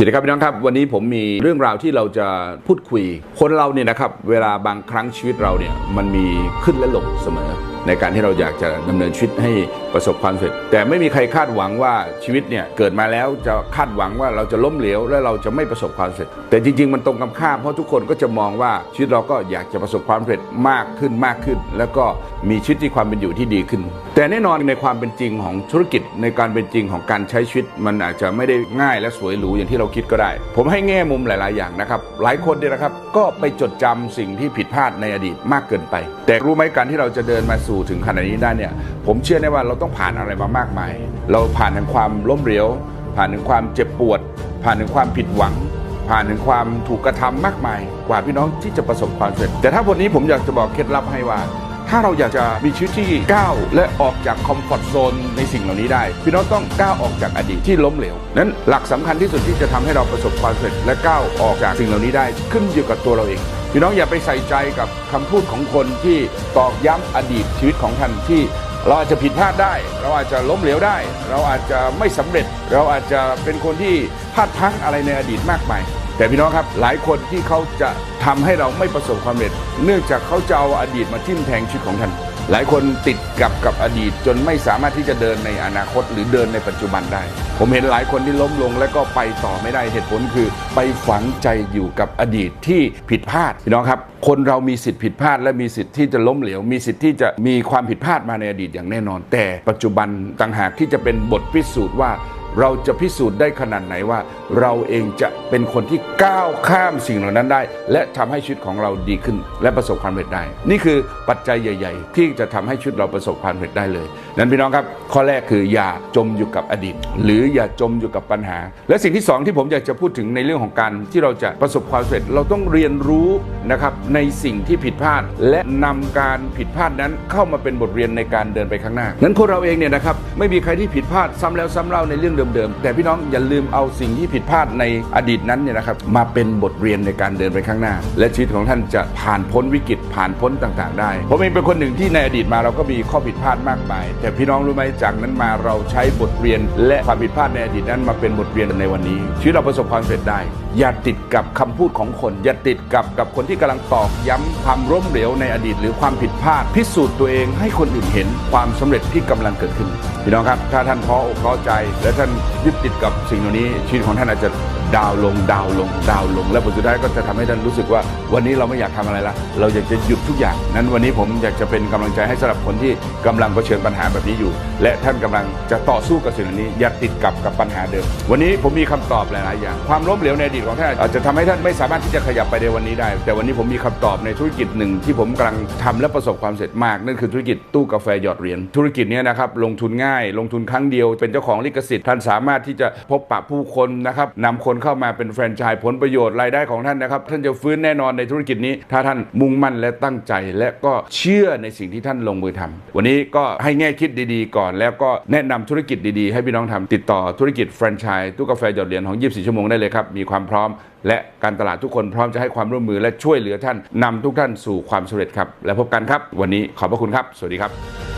วัสดีครับพี่น้องครับ วันนี้ผมมีเรื่องราวที่เราจะพูดคุย คนเราเนี่ยนะครับ เวลาบางครั้งชีวิตเราเนี่ยมันมีขึ้นและลงเสมอในการที่เราอยากจะดำเนินชีวิตให้ประสบความสำเร็จ แต่ไม่มีใครคาดหวังว่าชีวิตเนี่ยเกิดมาแล้วจะคาดหวังว่าเราจะล้มเหลวและเราจะไม่ประสบความสำเร็จ แต่จริง ๆ มันตรงกันข้ามเพราะทุกคนก็จะมองว่าชีวิตเราก็อยากจะประสบความสำเร็จมากขึ้นมากขึ้น แล้วก็มีชีวิตที่ความเป็นอยู่ที่ดีขึ้น แต่แน่นอนในความเป็นจริงของธุรกิจในการเป็นจริงของการใช้ชีวิต มันอาจจะไม่ได้ง่ายและสวยหรูอย่างที่เราคิดก็ได้ ผมให้แง่มุมหลาย ๆ อย่างนะครับ หลายคนเนี่ยนะครับก็ไปจดจำสิ่งที่ผิดพลาดในอดีตมากเกินไป แต่รู้ไหมการที่เราจะเดินมาสถึงขนาดนี้ได้เนี่ยผมเชื่อแน่ว่าเราต้องผ่านอะไรมามากมาย เราผ่านถึงความล้มเหลวผ่านถึงความเจ็บปวด ผ่านถึงความผิดหวัง ผ่านถึงความถูกกระทำมากมาย กว่าพี่น้องที่จะประสบความสำเร็จ แต่ถ้าวันนี้ผมอยากจะบอกเคล็ดลับให้ว่า ถ้าเราอยากจะมีชีวิตที่ก้าวและออกจากคอมฟอร์ทโซนในสิ่งเหล่านี้ได้ พี่น้องต้องก้าวออกจากอดีตที่ล้มเหลวนั้นหลักสำคัญที่สุดที่จะทำให้เราประสบความสำเร็จและก้าวออกจากสิ่งเหล่านี้ได้ขึ้นอยู่กับตัวเราเอง พี่น้องอย่าไปใส่ใจกับคำพูดของคนที่ตอกย้ำอดีตชีวิตของท่านที่ เราอาจจะผิดพลาดได้ เราอาจจะล้มเหลวได้ เราอาจจะไม่สำเร็จ เราอาจจะเป็นคนที่พลาดพลั้งอะไรในอดีตมากมายแต่พี่น้องครับหลายคนที่เขาจะทำให้เราไม่ประสบความสำเร็จ เนื่องจากเขาจะเอาอดีตมาทิ่มแทงชีวิตของท่าน หลายคนติดกับกับอดีตจนไม่สามารถที่จะเดินในอนาคตหรือเดินในปัจจุบันได้ ผมเห็นหลายคนที่ล้มลงและก็ไปต่อไม่ได้เหตุผลคือ ไปฝังใจอยู่กับอดีตที่ผิดพลาดพี่น้องครับคนเรามีสิทธิ์ผิดพลาด และมีสิทธิ์ที่จะล้มเหลวมีสิทธิ์ที่จะมีความผิดพลาดมาในอดีตอย่างแน่นอน แต่ปัจจุบันต่างหากที่จะเป็นบทพิสูจน์ว่า เราจะพิสูจน์ได้ขนาดไหนว่า เราเองจะเป็นคนที่ก้าวข้ามสิ่งเหล่านั้นได้ และทำให้ชีวิตของเราดีขึ้น และประสบความสำเร็จได้ นี่คือปัจจัยใหญ่ ๆ ที่จะทำให้ชีวิตเราประสบความสำเร็จได้เลยนั้นพี่น้องครับ ข้อแรกคืออย่าจมอยู่กับอดีต หรืออย่าจมอยู่กับปัญหา และสิ่งที่สองที่ผมอยากจะพูดถึงในเรื่องของการที่เราจะประสบความสำเร็จเราต้องเรียนรู้นะครับในสิ่งที่ผิดพลาด และนำการผิดพลาดนั้นเข้ามาเป็นบทเรียนในการเดินไปข้างหน้านั้นคนเราเองเนี่ยนะครับไม่มีใครที่ผิดพลาดซ้ำแล้วซ้ำเล่าในเรื่องเดิมๆ แต่พี่น้องอย่าลืมเอาสิ่งที่ผิดพลาดในอดีตนั้นเนี่ยนะครับมาเป็นบทเรียนในการเดินไปข้างหน้า และชีวิตของท่านจะผ่านพ้นวิกฤตผ่านพ้นต่างๆ ได้ ผมเองเป็นคนหนึ่งที่ในอดีตมาเราก็มีข้อผิดพลาดมากมาย แต่พี่น้องรู้ไหมจากนั้นมาเราใช้บทเรียน และความผิดพลาดในอดีตนั้นมาเป็นบทเรียนในวันนี้ ชีวิตเราประสบความสำเร็จได้ อย่าติดกับคำพูดของคน อย่าติดกับกับคนที่กำลังตอกย้ำความล้มเหลวในอดีต หรือความผิดพลาดพิสูจน์ตัวเองให้คนอื่นเห็นความสำเร็จที่กำลังเกิดขึ้นพี่น้องครับ ถ้าท่านท้ออกท้อใจ และท่านยึดติดกับสิ่งเหล่านี้ ชีวิตของท่านอาจจะดาวลง ดาวลง ดาวลง และผลสุดท้ายก็จะทำให้ท่านรู้สึกว่า วันนี้เราไม่อยากทำอะไรละ เราอยากจะหยุดทุกอย่าง นั้นวันนี้ผมอยากจะเป็นกำลังใจให้สำหรับคนที่กำลังเผชิญปัญหาแบบนี้อยู่ และท่านกำลังจะต่อสู้กับสิ่งเหล่านี้ อย่าติดกับกับปัญหาเดิม วันนี้ผมมีคำตอบหลายๆอย่าง ความล้มเหลวในอดีตของท่านอาจจะทำให้ท่านไม่สามารถที่จะขยับไปในวันนี้ได้ แต่วันนี้ผมมีคำตอบในธุรกิจหนึ่งที่ผมกำลังทำและประสบความสำเร็จมาก นั่นคือธุรกิจตู้กาแฟหยอดเหรียญ ธุรกิจนี้นะครับลงทุนง่ายลงทุนครั้งเดียว เป็นเจ้าของลิขสิทธิ์ท่านสามารถที่จะพบปะผู้คนนะครับนำคนเข้ามาเป็นแฟรนไชส์ผลประโยชน์รายได้ของท่านนะครับ ท่านจะฟื้นแน่นอนในธุรกิจนี้ ถ้าท่านมุ่งมั่นและตั้งใจ และก็เชื่อในสิ่งที่ท่านลงมือทำวันนี้ก็ให้แง่คิดดีๆ ก่อน แล้วก็แนะนำธุรกิจดีๆ ให้พี่น้องทำติดต่อธุรกิจแฟรนไชส์ตู้กาแฟหยอดเหรียญของ 24 ชั่วโมงได้เลยครับมีความพร้อม และการตลาดทุกคนพร้อมจะให้ความร่วมมือและช่วยเหลือท่านนำทุกท่านสู่ความสำเร็จครับ และพบกันครับ วันนี้ขอบพระคุณครับ สวัสดีครับ